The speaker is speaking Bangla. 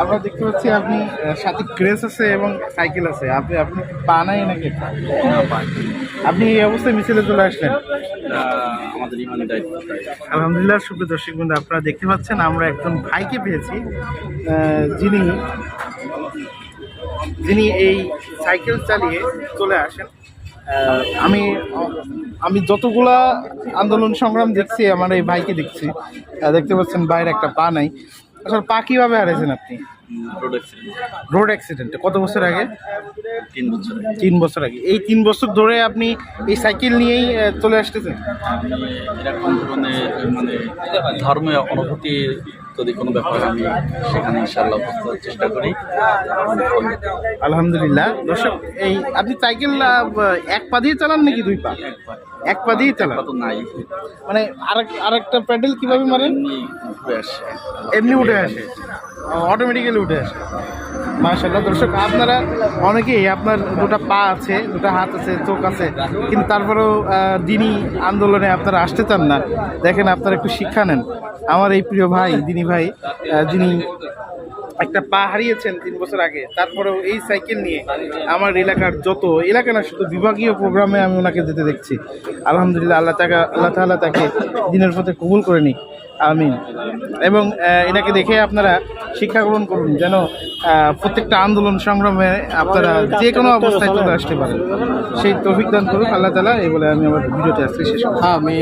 আমরা দেখতে পাচ্ছি আপনি সাথে ক্রেস আছে এবং সাইকেল আছে। আপনি আপনি পা নাই নাকি আপনি এই অবস্থায় মিছিলে চলে আসলেন? আমাদের ইমানের দায়িত্ব আলহামদুলিল্লাহ সুপ্রিয় দর্শক বন্ধু আপনারা দেখতে পাচ্ছেন আমরা একজন ভাইকে পেয়েছি যিনি যিনি এই সাইকেল চালিয়ে চলে আসেন। আমি আমি যতগুলা আন্দোলন সংগ্রাম দেখছি আমার এই ভাইকে দেখছি দেখতে পাচ্ছেন বাইরে একটা পা নাই। আসলে পা কীভাবে হারাইছেন আপনি? রোড অ্যাক্সিডেন্ট কত বছর আগে? তিন বছর তিন বছর আগে। এই তিন বছর ধরে আপনি এই সাইকেল নিয়েই চলে আসতেছেন? এরকম ধরনের মানে ধর্মীয় অনুভূতি যদি কোনো ব্যাপার আমি সেখানে ইনশাল্লাহ বুঝতে চেষ্টা করি আলহামদুলিল্লাহ। দর্শক এই আপনি সাইকেল এক পা দিয়ে চালান নাকি দুই পা? এক পা। দিয়ে চালান? তো নাই। মানে আরেক আরেকটা প্যাডেল কীভাবে মারেন? এমনি উঠে আসে। অটোমেটিক্যালি উঠে আসে। মার্শাল্লাহ দর্শক, আপনারা অনেকেই আপনার দুটা পা আছে, দুটা হাত আছে, চোখ আছে, কিন্তু তারপরেও দিনই দিনী আন্দোলনে আপনারা আসতে চান না। দেখেন, আপনারা একটু শিক্ষা নেন। আমার এই প্রিয় ভাই, দিনী ভাই যিনি একটা পা হারিয়েছেন তিন বছর আগে, তারপরেও এই সাইকেল নিয়ে আমার এলাকার যত এলাকা না, শুধু বিভাগীয় প্রোগ্রামে আমি ওনাকে যেতে দেখছি। আলহামদুলিল্লাহ, আল্লাহ তাকে, আল্লাহ তাআলা তাকে দিনের পথে কবুল করে নিক। আমিন। এবং এনাকে দেখে আপনারা শিক্ষা গ্রহণ করুন, যেন প্রত্যেকটা আন্দোলন সংগ্রামে আপনারা যে কোনো অবস্থায় চলে আসতে পারেন। সেই তৌফিক দান করুন আল্লাহ তালা এই বলে আমি আমার ভিডিওতে আসছি শেষ। আমি